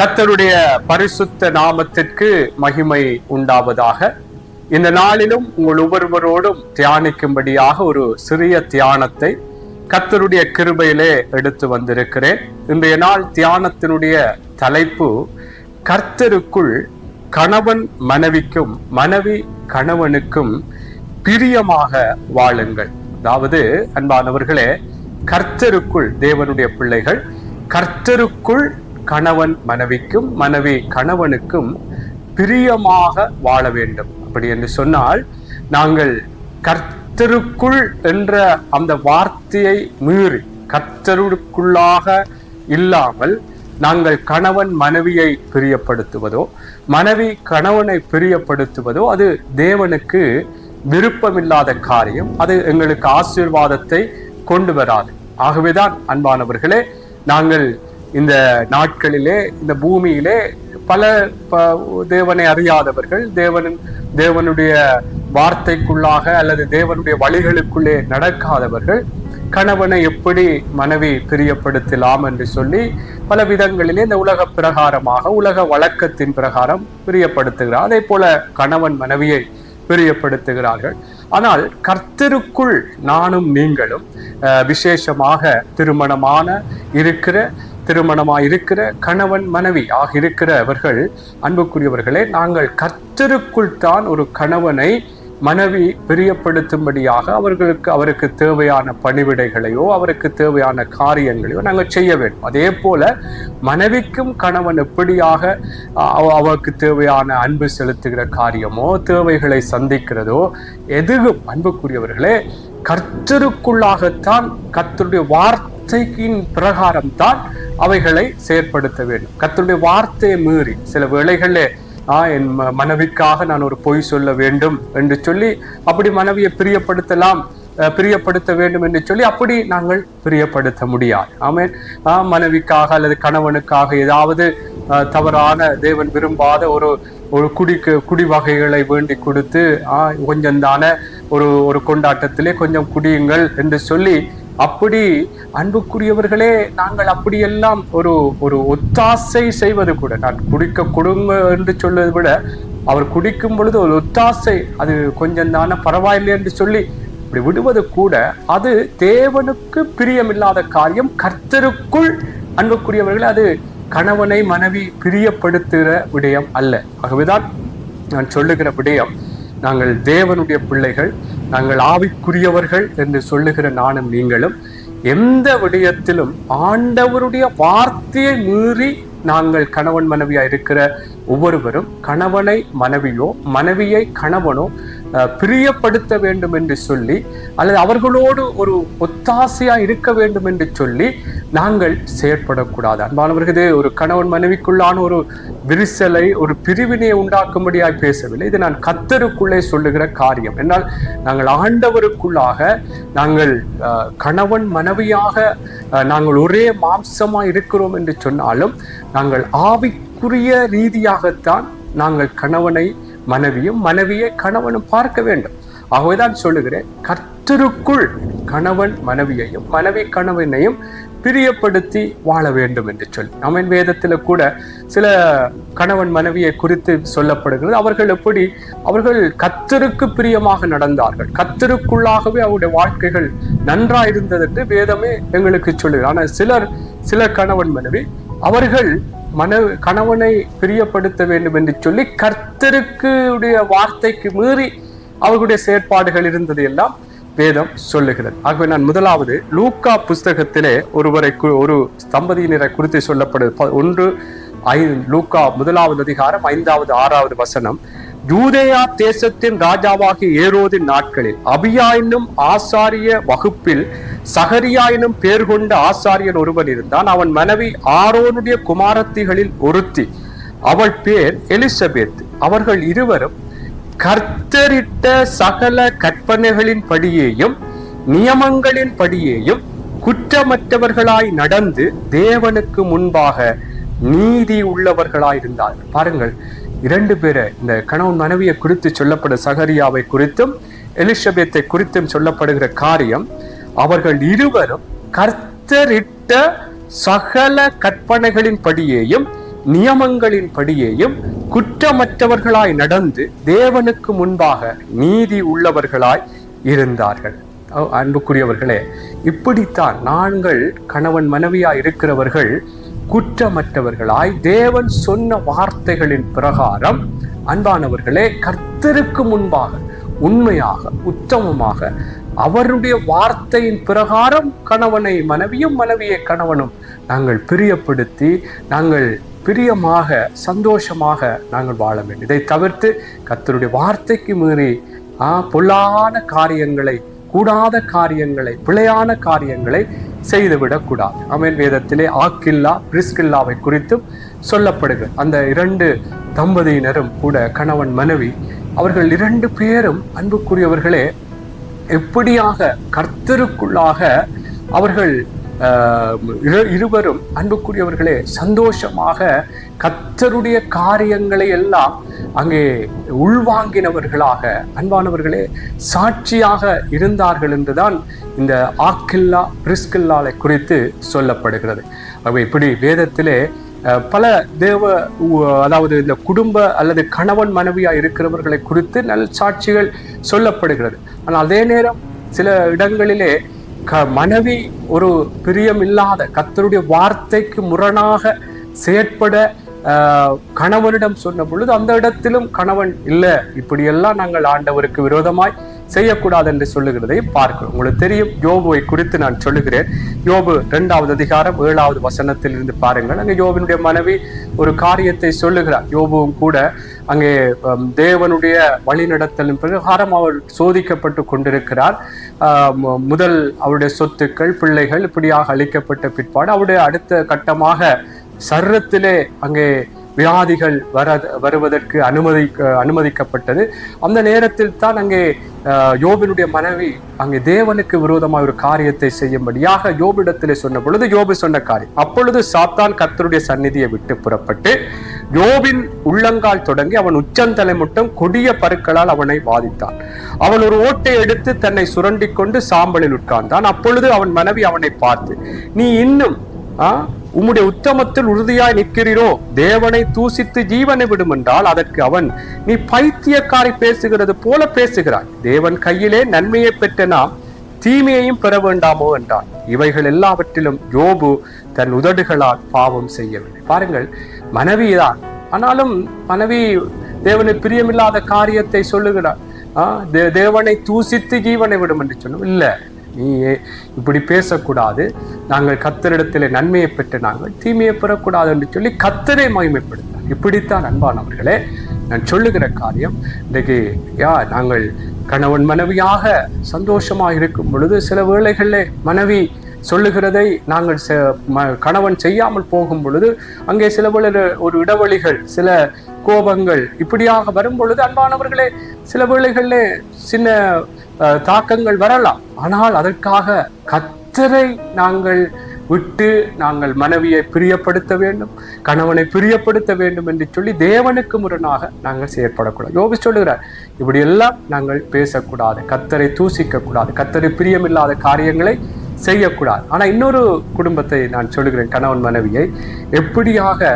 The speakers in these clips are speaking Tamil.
கர்த்தருடைய பரிசுத்த நாமத்திற்கு மகிமை உண்டாவதாக. இந்த நாளிலும் உங்கள் ஒவ்வொருவரோடும் தியானிக்கும்படியாக ஒரு சிறிய தியானத்தை கர்த்தருடைய கிருபையிலே எடுத்து வந்திருக்கிறேன். இன்றைய நாள் தியானத்தினுடைய தலைப்பு கர்த்தருக்குள் கணவன் மனைவிக்கும் மனைவி கணவனுக்கும் பிரியமாக வாழுங்கள். அதாவது அன்பானவர்களே கர்த்தருக்குள் தேவனுடைய பிள்ளைகள் கர்த்தருக்குள் கணவன் மனைவிக்கும் மனைவி கணவனுக்கும் பிரியமாக வாழ வேண்டும். அப்படி என்று சொன்னால் நாங்கள் கர்த்தருக்குள் என்ற அந்த வார்த்தையை மீறி கர்த்தருக்குள்ளாக இல்லாமல் நாங்கள் கணவன் மனைவியை பிரியப்படுத்துவதோ மனைவி கணவனை பிரியப்படுத்துவதோ அது தேவனுக்கு விருப்பமில்லாத காரியம். அது எங்களுக்கு ஆசீர்வாதத்தை கொண்டு வராது. ஆகவேதான் அன்பானவர்களே நாங்கள் இந்த நாட்களிலே இந்த பூமியிலே பல ப- தேவனை அறியாதவர்கள் தேவன் தேவனுடைய வார்த்தைக்குள்ளாக அல்லது தேவனுடைய வழிகளுக்குள்ளே நடக்காதவர்கள் கணவனை எப்படி மனைவி பிரியப்படுத்தலாம் என்று சொல்லி பல விதங்களிலே இந்த உலக பிரகாரமாக உலக வழக்கத்தின் பிரகாரம் பிரியப்படுத்துகிறார். அதே போல கணவன் மனைவியை பிரியப்படுத்துகிறார்கள். ஆனால் கர்த்தருக்குள் நானும் நீங்களும் விசேஷமாக திருமணமான இருக்கிற திருமணமாயிருக்கிற கணவன் மனைவி ஆக இருக்கிறவர்கள் அன்புக்குரியவர்களே நாங்கள் கர்த்தருக்குள் தான் ஒரு கணவனை மனைவி பிரியப்படுத்தும்படியாக அவர்களுக்கு அவருக்கு தேவையான பணிவிடைகளையோ அவருக்கு தேவையான காரியங்களையோ நாங்கள் செய்ய வேண்டும். அதே போல மனைவிக்கும் கணவன் எப்படியாக அவ- அவருக்கு தேவையான அன்பு செலுத்துகிற காரியமோ தேவைகளை சந்திக்கிறதோ எதுவும் அன்புக்குரியவர்களே கர்த்தருக்குள்ளாகத்தான் கர்த்தருடைய வார்த்தை பிரகாரம் தான் அவைகளை செயற்படுத்த வேண்டும். கர்த்தருடைய வார்த்தையை மீறி சில வேளைகளிலே ஆ என் ம- மனைவிக்காக நான் ஒரு பொய் சொல்ல வேண்டும் என்று சொல்லி அப்படி மனைவியை பிரியப்படுத்தலாம் பிரியப்படுத்த வேண்டும் என்று சொல்லி அப்படி நாங்கள் பிரியப்படுத்த முடியாது. ஆமேன். ஆ, மனைவிக்காக அல்லது கணவனுக்காக ஏதாவது தவறான தேவன் விரும்பாத ஒரு ஒரு குடிக்கு குடி வகைகளை வேண்டி கொடுத்து ஆ கொஞ்சம் தானே ஒரு ஒரு கொண்டாட்டத்திலே கொஞ்சம் குடியுங்கள் என்று சொல்லி அப்படி அன்புக்குரியவர்களே நாங்கள் அப்படியெல்லாம் ஒரு ஒரு ஒத்தாசை செய்வது கூட நான் குடிக்க கொடுங்க என்று சொல்வதை விட அவர் குடிக்கும் பொழுது ஒரு ஒத்தாசை அது கொஞ்சம் தானே பரவாயில்லை என்று சொல்லி இப்படி விடுவது கூட அது தேவனுக்கு பிரியமில்லாத காரியம். கர்த்தருக்குள் அன்புக்குரியவர்களே அது கணவனை மனைவி பிரியப்படுத்துகிற விடயம் அல்ல. ஆகவேதான் நான் சொல்லுகிற விடயம் நாங்கள் தேவனுடைய பிள்ளைகள் நாங்கள் ஆவிக்குரியவர்கள் என்று சொல்லுகிற நானும் நீங்களும் எந்த விடயத்திலும் ஆண்டவருடைய வார்த்தையை மீறி நாங்கள் கணவன் மனைவியா இருக்கிற ஒவ்வொருவரும் கணவனை மனைவியோ மனைவியை கணவனோ பிரியப்படுத்த வேண்டும் என்று சொல்லி அல்லது அவர்களோடு ஒரு ஒத்தாசையா இருக்க வேண்டும் என்று சொல்லி நாங்கள் செயற்படக்கூடாது. அன்பானவர்களே ஒரு கணவன் மனைவிக்குள்ளான ஒரு விரிசலை ஒரு பிரிவினையை உண்டாக்கும்படியாய் பேசவில்லை. இது நான் கத்தருக்குள்ளே சொல்லுகிற காரியம். என்னால் நாங்கள் ஆண்டவருக்குள்ளாக நாங்கள் கணவன் மனைவியாக நாங்கள் ஒரே மாம்சமா இருக்கிறோம் என்று சொன்னாலும் நாங்கள் ஆவிக்குரிய ரீதியாகத்தான் நாங்கள் கணவனை மனைவியும் மனைவியை கணவனும் பார்க்க வேண்டும். ஆகவேதான் சொல்லுகிறேன் கர்த்தருக்குள் கணவன் மனைவியையும் மனைவி கணவனையும் பிரியப்படுத்தி வாழ வேண்டும் என்று சொல்லி. அவன் வேதத்தில் கூட சில கணவன் மனைவியை குறித்து சொல்லப்படுகிறது. அவர்கள் எப்படி? அவர்கள் கத்தருக்கு பிரியமாக நடந்தார்கள். கத்தருக்குள்ளாகவே அவருடைய வாழ்க்கைகள் நன்றாக இருந்தது என்று வேதமே எங்களுக்கு சொல்லுகிறது. ஆனால் சிலர் சில கணவன் மனைவி அவர்கள் மன கணவனை பிரியப்படுத்த வேண்டும் என்று சொல்லி கர்த்தருக்கு உடைய வார்த்தைக்கு மீறி அவர்களுடைய செயற்பாடுகள் இருந்தது எல்லாம் வேதம் சொல்லுகிறது. ஆகவே நான் முதலாவது லூக்கா புஸ்தகத்திலே ஒருவரை கு- ஒரு தம்பதியினரை குறித்து சொல்லப்படுது. ஒன்று ஐ லூக்கா முதலாவது அதிகாரம் ஐந்தாவது ஆறாவது வசனம். யூதேயா தேசத்தின் ராஜாவாகிய ஏரோதின் நாட்களில் அபியா என்னும் ஆசாரிய வகுப்பில் சகரியா என்னும் பேர் கொண்ட ஆசாரியன் ஒருவன் இருந்தான். அவன் மனைவி ஆரோனுடைய குமாரத்திகளில் ஒருத்தி. அவள் பேர் எலிசபெத். அவர்கள் இருவரும் கர்த்தரிட்ட சகல கற்பனைகளின் படியேயும் நியமங்களின் படியேயும் குற்றமற்றவர்களாய் நடந்து தேவனுக்கு முன்பாக நீதி உள்ளவர்களாய் இருந்தார்கள் பாருங்கள் இரண்டு பேரை இந்த கணவன் மனைவியை குறித்து சொல்லப்படும் சகரியாவை குறித்தும் எலிசபெத்தை குறித்தும் சொல்லப்படுகிற காரியம் அவர்கள் இருவரும் கர்த்தரிட்ட சகல கற்பனைகளின் படியேயும் நியமங்களின்படியேயும் குற்றமற்றவர்களாய் நடந்து தேவனுக்கு முன்பாக நீதி உள்ளவர்களாய் இருந்தார்கள். அன்புக்குரியவர்களே இப்படித்தான் நாங்கள் கணவன் மனைவியாய் இருக்கிறவர்கள் குற்றமற்றவர்களாய் தேவன் சொன்ன வார்த்தைகளின் பிரகாரம் அன்பானவர்களே கர்த்தருக்கு முன்பாக உண்மையாக உத்தமமாக அவருடைய வார்த்தையின் பிரகாரம் கணவனை மனைவியும் மனைவியை கணவனும் நாங்கள் பிரியப்படுத்தி நாங்கள் பிரியமாக சந்தோஷமாக நாங்கள் வாழ வேண்டும். இதை தவிர்த்து கர்த்தருடைய வார்த்தைக்கு மீறி ஆ, பொல்லாத காரியங்களை கூடாத காரியங்களை பிழையான காரியங்களை செய்துவிடக்கூடாது. அமேல் வேதத்திலே ஆக்கில்லா பிரிஸ்கில்லாவை குறித்தும் சொல்லப்படுகிறது. அந்த இரண்டு தம்பதியினரும் கூட கணவன் மனைவி அவர்கள் இரண்டு பேரும் அன்புக்குரியவர்களே எப்படியாக கர்த்தருக்குள்ளாக அவர்கள் இரு- இருவரும் அன்புக்குரியவர்களே சந்தோஷமாக கர்த்தருடைய காரியங்களை எல்லாம் அங்கே உள்வாங்கினவர்களாக அன்பானவர்களே சாட்சியாக இருந்தார்கள் என்றுதான் இந்த ஆக்கில்லா பிரிஸ்கில்லாலை குறித்து சொல்லப்படுகிறது. அவை இப்படி வேதத்திலே பல தேவ அதாவது இந்த குடும்ப அல்லது கணவன் மனைவியாக இருக்கிறவர்களை குறித்து நல் சாட்சிகள் சொல்லப்படுகிறது. ஆனால் அதே நேரம் சில இடங்களிலே க மனைவி ஒரு பிரியமில்லாத கத்தருடைய வார்த்தைக்கு முரணாக செயற்பட கணவனிடம் சொன்ன பொழுது அந்த இடத்திலும் கணவன் இல்லை. இப்படியெல்லாம் நாங்கள் ஆண்டவருக்கு விரோதமாய் செய்யக்கூடாது என்று சொல்லுகிறதை பார்க்கிறோம். உங்களுக்கு தெரியும் யோபுவை குறித்து நான் சொல்லுகிறேன். யோபு இரண்டாவது அதிகாரம் ஏழாவது வசனத்தில் இருந்து பாருங்கள். அங்கே யோபினுடைய மனைவி ஒரு காரியத்தை சொல்லுகிறார். யோபுவும் கூட அங்கே தேவனுடைய வழிநடத்தலின் பிரகாரம் அவர் சோதிக்கப்பட்டு கொண்டிருக்கிறார். முதல் அவருடைய சொத்துக்கள் பிள்ளைகள் இப்படியாக அளிக்கப்பட்ட பிற்பாடு அவருடைய அடுத்த கட்டமாக சர்ரத்திலே அங்கே வியாதிகள் வர வருவதற்கு அனுமதி அனுமதிக்கப்பட்டது. அந்த நேரத்தில் தான் அங்கே யோபினுடைய மனைவி அங்கே தேவனுக்கு விரோதமாக ஒரு காரியத்தை செய்யும்படியாக யோபிடத்திலே சொன்ன பொழுது யோபு சொன்ன காரியம். அப்பொழுது சாத்தான் கர்த்தருடைய சந்நிதியை விட்டு புறப்பட்டு யோபின் உள்ளங்கால் தொடங்கி அவன் உச்சந்தலை மட்டும் கொடிய பருக்களால் அவனை பாதித்தான் அவன் ஒரு ஓட்டை எடுத்து தன்னை சுரண்டி கொண்டு சாம்பலில் உட்கார்ந்தான். அப்பொழுது அவன் மனைவி அவனை பார்த்து நீ இன்னும் ஆ, உம்முடைய உத்தமத்தில் உறுதியாய் நிற்கிறீரோ? தேவனை தூசித்து ஜீவனை விடும் என்றால் அதற்கு அவன் நீ பைத்தியக்காரை பேசுகிறது போல பேசுகிறாய். தேவன் கையிலே நன்மையை பெற்ற நாம் தீமையையும் பெற வேண்டாமோ? என்றான். இவைகள் எல்லாவற்றிலும் யோபு தன் உதடுகளால் பாவம் செய்யவில்லை. பாருங்கள் மனைவிதான். ஆனாலும் மனைவி தேவனை பிரியமில்லாத காரியத்தை சொல்லுகிறார் ஆ, தே- தேவனை தூசித்து ஜீவனை விடும் என்று சொன்னோம். இல்லை நீ இப்படி பேசக்கூடாது. நாங்கள் கத்தரிடத்தில் நன்மையை பெற்று நாங்கள் தீமையை பெறக்கூடாது என்று சொல்லி கத்தரை மகிமைப்படுத்தார். இப்படித்தான் அன்பானவர்களே நான் சொல்லுகிற காரியம் இன்றைக்கு யா நாங்கள் கணவன் மனைவியாக சந்தோஷமாக இருக்கும் பொழுது சில வேளைகளில் மனைவி சொல்லுகிறதை நாங்கள் செ- ம- கணவன் செய்யாமல் போகும் பொழுது அங்கே சில ஒரு இடைவெளிகள் சில கோபங்கள். இப்படியாக வரும் பொழுது அன்பானவர்களே சில வேளைகளிலே சின்ன தாக்கங்கள் வரலாம். ஆனால் அதற்காக கத்தரை நாங்கள் விட்டு நாங்கள் மனைவியை பிரியப்படுத்த வேண்டும் கணவனை பிரியப்படுத்த வேண்டும் என்று சொல்லி தேவனுக்கு முரணாக நாங்கள் செயற்படக்கூடாது. யோபி சொல்லுகிறார் இப்படியெல்லாம் நாங்கள் பேசக்கூடாது கத்தரை தூசிக்க கூடாது கத்தரை பிரியமில்லாத காரியங்களை செய்யக்கூடாது. ஆனால் இன்னொரு குடும்பத்தை நான் சொல்லுகிறேன் கணவன் மனைவியை. எப்படியாக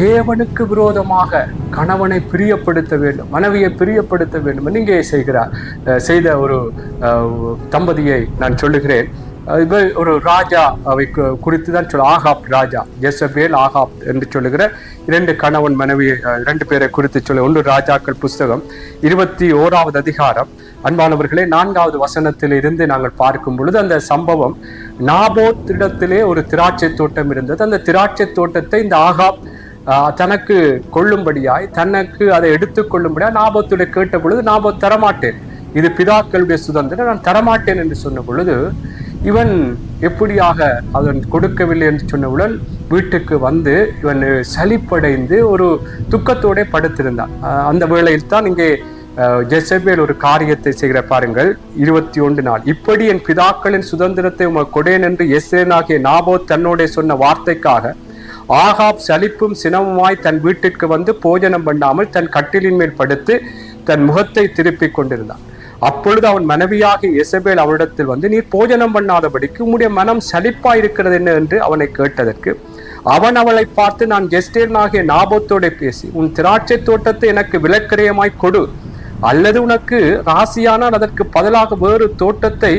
தேவனுக்கு விரோதமாக கணவனை பிரியப்படுத்த வேண்டும் மனைவியை பிரியப்படுத்த வேண்டும் என்று இங்கே செய்கிறார். செய்த ஒரு தம்பதியை நான் சொல்லுகிறேன். இவர் ஒரு ராஜா அவை குறித்து தான் சொல்ல ஆகாப் ராஜா ஜெசபேல் ஆகாப் என்று சொல்லுகிற இரண்டு கணவன் மனைவி இரண்டு பேரை குறித்து சொல்ல ஒன்று ராஜாக்கள் புஸ்தகம் இருபத்தி ஓராவது அதிகாரம். அன்பானவர்களே நான்காவது வசனத்தில் இருந்து நாங்கள் பார்க்கும் பொழுது அந்த சம்பவம் நாபோத்திடத்திலே ஒரு திராட்சை தோட்டம் இருந்தது. அந்த திராட்சை தோட்டத்தை இந்த ஆகாப் தனக்கு கொள்ளும்படியாய் தனக்கு அதை எடுத்துக்கொள்ளும்படியாய் நாபத்துடைய கேட்ட பொழுது நாபத் தரமாட்டேன். இது பிதாக்களுடைய சுதந்திரம் நான் தரமாட்டேன் என்று சொன்ன பொழுது இவன் எப்படியாக அதன் கொடுக்கவில்லை என்று சொன்னவுடன் வீட்டுக்கு வந்து இவன் சலிப்படைந்து ஒரு துக்கத்தோட படுத்திருந்தான். அந்த வேளையில் தான் இங்கே ஜெசபேல் ஒரு காரியத்தை செய்கிற பாருங்கள் இருபத்தி ஒன்று நாள். இப்படி என் பிதாக்களின் சுதந்திரத்தை உமக்கு கொடேன் என்று எஸ்ரேனாகிய நாபோத் தன்னோட சொன்ன வார்த்தைக்காக ஆகாப் சலிப்பும் சினமுமாய் தன் வீட்டிற்கு வந்து போஜனம் பண்ணாமல் தன் கட்டிலின் மேல் படுத்து தன் முகத்தை திருப்பிக் கொண்டிருந்தான். அப்பொழுது அவன் மனைவியாகி எசபேல் அவனிடத்தில் வந்து நீர் போஜனம் பண்ணாதபடிக்கு உம்முடைய மனம் சலிப்பா இருக்கிறது என்ன? என்று அவனை கேட்டதற்கு அவன் அவளை பார்த்து நான் ஜெஸ்டேன் ஆகிய பேசி உன் திராட்சை தோட்டத்தை எனக்கு விலக்கிரயமாய் கொடு. அல்லது உனக்கு ராசியானால் அதற்கு பதிலாக வேறு தோட்டத்தை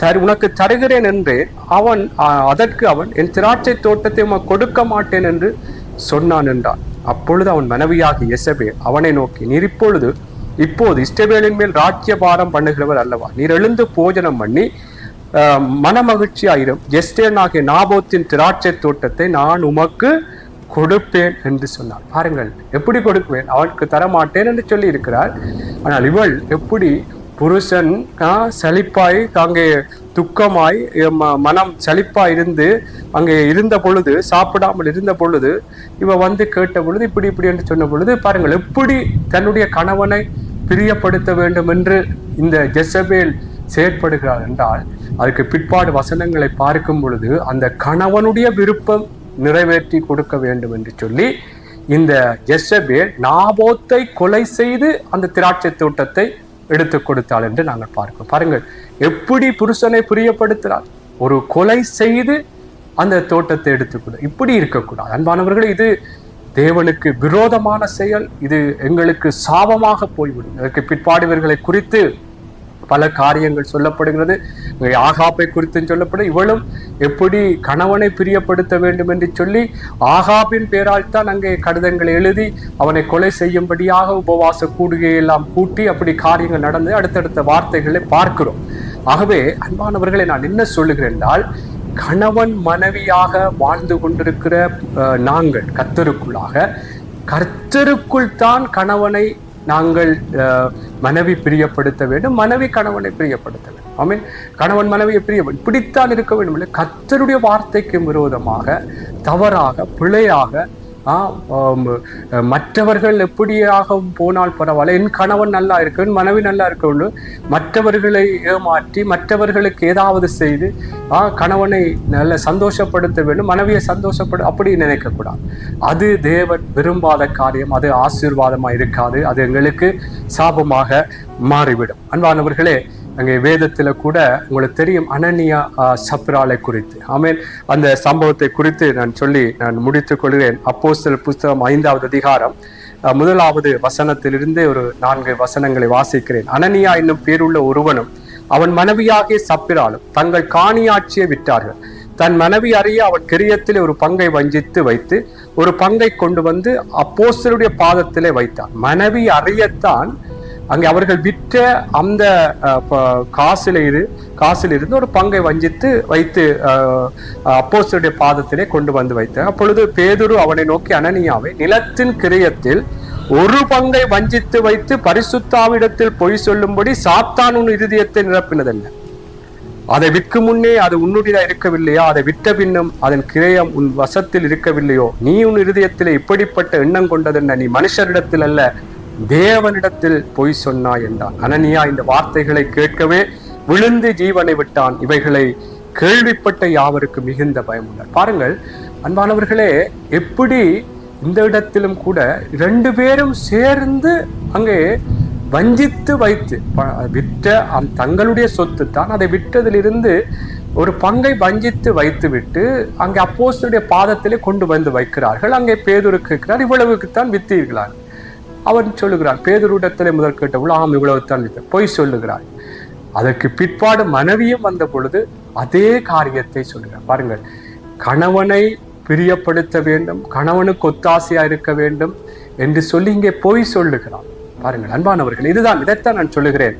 தரு உனக்கு தருகிறேன் என்று அவன் அதற்கு அவன் என் திராட்சை தோட்டத்தை உனக்கு கொடுக்க மாட்டேன் என்று சொன்னான் என்றான். அப்பொழுது அவன் மனைவியாகி எசபே அவனை நோக்கி நீர் இப்பொழுது இப்போது இஷ்டவேலின் மேல் ராஜ்யபாரம் பண்ணுகிறவர் அல்லவா? நீர் எழுந்து போஜனம் பண்ணி ஆஹ், மனமகிழ்ச்சியாயிரும். ஜெஸ்டேன் ஆகிய நாபோத்தின் திராட்சை தோட்டத்தை நான் உமக்கு கொடுப்பேன் என்று சொன்னார் பாருங்கள் எப்படி கொடுப்பேன்? அவனுக்கு தரமாட்டேன் என்று சொல்லி இருக்கிறார் ஆனால் இவள் எப்படி புருஷன் சலிப்பாய் அங்கே துக்கமாய் ம- மனம் சலிப்பாய் இருந்து அங்கே இருந்த பொழுது சாப்பிடாமல் இருந்த பொழுது இவ வந்து கேட்ட பொழுது இப்படி இப்படி என்று சொன்ன பொழுது பாருங்கள் எப்படி தன்னுடைய கணவனை பிரியப்படுத்த வேண்டும் என்று இந்த ஜெசபேல் செயற்படுகிறார் என்றால் அதுக்கு பிற்பாடு வசனங்களை பார்க்கும் பொழுது அந்த கணவனுடைய விருப்பம் நிறைவேற்றி கொடுக்க வேண்டும் என்று சொல்லி இந்த ஜெசபேல் நாபோத்தை கொலை செய்து அந்த திராட்சை தோட்டத்தை எடுத்து கொடுத்தாள் என்று நாங்கள் பார்க்கிறோம். பாருங்கள் எப்படி புருஷனை புரியப்படுத்தினார் ஒரு கொலை செய்து அந்த தோட்டத்தை எடுத்துக்கொடு இப்படி இருக்கக்கூடாது. அன்பானவர்கள் இது தேவனுக்கு விரோதமான செயல். இது எங்களுக்கு சாபமாக போய்விடும். இதற்கு பிற்பாடு இவர்களை குறித்து பல காரியங்கள் சொல்லப்படுகிறது. ஆகாப்பை குறித்தும் சொல்லப்படும். இவளும் எப்படி கணவனை பிரியப்படுத்த வேண்டும் என்று சொல்லி ஆகாபின் பேரால் தான் அங்கே கடிதங்களை எழுதி அவனை கொலை செய்யும்படியாக உபவாச கூடுகையெல்லாம் கூட்டி அப்படி காரியங்கள் நடந்து அடுத்தடுத்த வார்த்தைகளை பார்க்கிறோம். ஆகவே அன்பானவர்களை நான் என்ன சொல்லுகிறேன் என்றால் கணவன் மனைவியாக வாழ்ந்து கொண்டிருக்கிற நாங்கள் கத்தருக்குள்ளாக கர்த்தருக்குள் தான் கணவனை நாங்கள் மனைவி பிரியப்படுத்த வேண்டும் மனைவி கணவனை பிரியப்படுத்த வேண்டும். ஐ மீன் கணவன் மனைவியை பிரிய பிடித்தால் இருக்க வேண்டும். இல்லை கத்தருடைய வார்த்தைக்கு விரோதமாக தவறாக பிழையாக மற்றவர்கள் எப்படியாக போனால் பரவாயில்ல. என் கணவன் நல்லா இருக்க மனைவி நல்லா இருக்க மற்றவர்களை ஏமாற்றி மற்றவர்களுக்கு ஏதாவது செய்து ஆ, கணவனை நல்ல சந்தோஷப்படுத்த வேண்டும் மனைவியை சந்தோஷப்படு அப்படி நினைக்கக்கூடாது. அது தேவன் விரும்பாத காரியம் அது ஆசீர்வாதமாக இருக்காது அது எங்களுக்கு சாபமாக மாறிவிடும். அன்பானவர்களே அங்கே வேதத்தில் கூட உங்களுக்கு தெரியும் அனனியா சப்ராலை குறித்து. ஆமேன். அந்த சம்பவத்தை குறித்து நான் சொல்லி நான் முடித்துக் கொள்கிறேன். அப்போஸ்தலர் புஸ்தகம் ஐந்தாவது அதிகாரம் முதலாவது வசனத்திலிருந்து ஒரு நான்கு வசனங்களை வாசிக்கிறேன். அனனியா என்னும் பேருள்ள ஒருவனும் அவன் மனைவியாகிய சப்பிராலும் தங்கள் காணியாட்சியை விட்டார்கள். தன் மனைவி அறிய அவன் கிரியத்தில் ஒரு பங்கை வஞ்சித்து வைத்து ஒரு பங்கை கொண்டு வந்து அப்போஸ்தருடைய பாதத்திலே வைத்தான். மனைவி அறியத்தான் அங்கே அவர்கள் விற்ற அந்த காசில் இரு காசில் இருந்து ஒரு பங்கை வஞ்சித்து வைத்து அப்போஸ்தலருடைய பாதத்திலே கொண்டு வந்து வைத்தார். அப்பொழுது பேதுரு அவனை நோக்கி அனனியாவை நிலத்தின் கிரியத்தில் ஒரு பங்கை வஞ்சித்து வைத்து பரிசுத்தாவிடத்தில் பொய் சொல்லும்படி சாத்தான் உன் இருதயத்தை நிரப்பினதல்ல. அதை விற்கும் முன்னே அது உன்னுடையதா இருக்கவில்லையா? அதை விட்ட பின்னும் அதன் கிரயம் உன் வசத்தில் இருக்கவில்லையோ? நீ உன் இருதயத்தில் இப்படிப்பட்ட எண்ணம் கொண்டதென்ன? நீ மனுஷரிடத்தில் அல்ல தேவனிடத்தில் பொய் சொன்னாய் என்றான் அனனியா இந்த வார்த்தைகளை கேட்கவே விழுந்து ஜீவனை விட்டான். இவைகளை கேள்விப்பட்ட யாவருக்கு மிகுந்த பயம் உள்ளார் பாருங்கள் அன்பானவர்களே எப்படி இந்த இடத்திலும் கூட ரெண்டு பேரும் சேர்ந்து அங்கே வஞ்சித்து வைத்து விற்ற தங்களுடைய சொத்து தான் அதை விற்றதிலிருந்து ஒரு பங்கை வஞ்சித்து வைத்துவிட்டு அங்கே அப்போஸ்டருடைய பாதத்திலே கொண்டு வந்து வைக்கிறார்கள். அங்கே பேதுரு கேட்கிறார் இவ்வளவுக்குத்தான் வித்தீர்களார் அவன் சொல்லுகிறான் பேதுருடத்திலே முதல் கேட்டவுள் ஆம் இவ்வளவு வித்த பொய் சொல்லுகிறார் அதற்கு பிற்பாடு மனைவியும் வந்த பொழுது அதே காரியத்தை சொல்லுகிறார் பாருங்கள் கணவனை பிரியப்படுத்த வேண்டும் கணவனுக்கு ஒத்தாசையா இருக்க வேண்டும் என்று சொல்லி இங்கே பொய் சொல்லுகிறான். பாருங்கள் அன்பானவர்கள் இதுதான் இதைத்தான் நான் சொல்லுகிறேன்.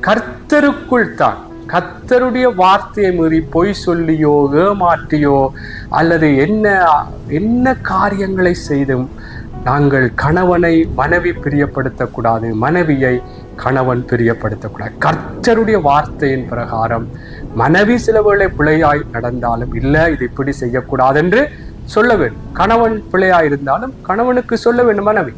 கர்த்தருக்குள் தான் கர்த்தருடைய வார்த்தையை மீறி பொய் சொல்லியோ ஏமாற்றியோ அல்லது என்ன என்ன காரியங்களை செய்தும் நாங்கள் கணவனை மனைவி பிரியப்படுத்தக்கூடாது மனைவியை கணவன் பிரியப்படுத்தக்கூடாது. கர்த்தருடைய வார்த்தையின் பிரகாரம் மனைவி சில வேளை பிழையாய் நடந்தாலும் இல்லை இது இப்படி செய்யக்கூடாது என்று சொல்ல வேண்டும். கணவன் பிழையாய் இருந்தாலும் கணவனுக்கு சொல்ல வேண்டும் மனைவி.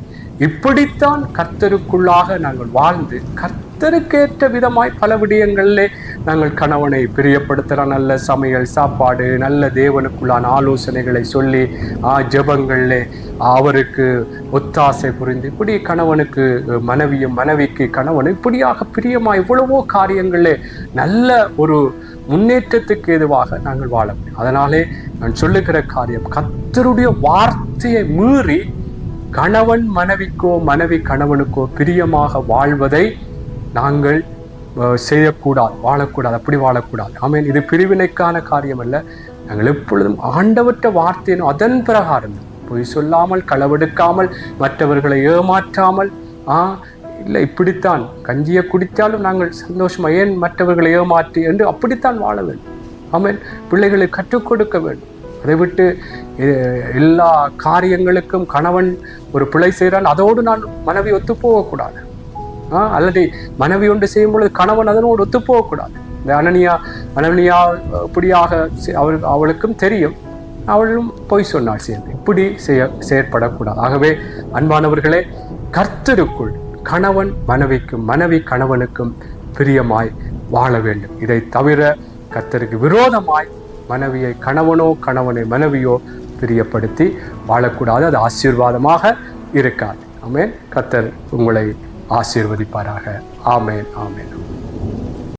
இப்படித்தான் கர்த்தருக்குள்ளாக நாங்கள் வாழ்ந்து கர்த்த கர்த்தருக்கேற்ற விதமாய் பல விடயங்களிலே நாங்கள் கணவனை பிரியப்படுத்துகிற நல்ல சமையல் சாப்பாடு நல்ல தேவனுக்குள்ளான ஆலோசனைகளை சொல்லி ஆ ஜபங்களில் அவருக்கு ஒத்தாசை புரிந்து இப்படி கணவனுக்கு மனைவியும் மனைவிக்கு கணவன் இப்படியாக பிரியமாக எவ்வளவோ காரியங்களே நல்ல ஒரு முன்னேற்றத்துக்கு எதுவாக நாங்கள் வாழ முடியும். அதனாலே நான் சொல்லுகிற காரியம் கத்தருடைய வார்த்தையை மீறி கணவன் மனைவிக்கோ மனைவி கணவனுக்கோ பிரியமாக வாழ்வதை நாங்கள் செய்யக்கூடாது வாழக்கூடாது அப்படி வாழக்கூடாது. ஆமேன். இது பிரிவினைக்கான காரியம் அல்ல நாங்கள் எப்பொழுதும் ஆண்டவற்ற வார்த்தையின் அதன் பிரகாரம் பொய் சொல்லாமல் களவெடுக்காமல் மற்றவர்களை ஏமாற்றாமல் ஆ இல்லை இப்படித்தான். கஞ்சியை குடித்தாலும் நாங்கள் சந்தோஷமா ஏன் மற்றவர்களை ஏமாற்றி என்று அப்படித்தான் வாழ வேண்டும். ஆமேன். பிள்ளைகளை கற்றுக் கொடுக்க வேண்டும். அதை விட்டு எல்லா காரியங்களுக்கும் கணவன் ஒரு பிழை செய்கிறான் அதோடு நான் மனைவி ஒத்து போகக்கூடாது அல்லது மனைவி ஒன்று செய்யும் பொழுது கணவன் அதனோடு ஒத்து போகக்கூடாது இந்த அனனியா அனனியா இப்படியாக அவள் அவளுக்கும் தெரியும். அவளும் பொய் சொன்னாள் சேர்ந்து இப்படி செய்ய செயற்படக்கூடாது. ஆகவே அன்பானவர்களே கர்த்தருக்குள் கணவன் மனைவிக்கும் மனைவி கணவனுக்கும் பிரியமாய் வாழ வேண்டும். இதை தவிர கர்த்தருக்கு விரோதமாய் மனைவியை கணவனோ கணவனை மனைவியோ பிரியப்படுத்தி வாழக்கூடாது. அது ஆசீர்வாதமாக இருக்காது. ஆமென். கர்த்தர் உங்களை ஆசீர்வதிப்பாராக. ஆமென் ஆமென்.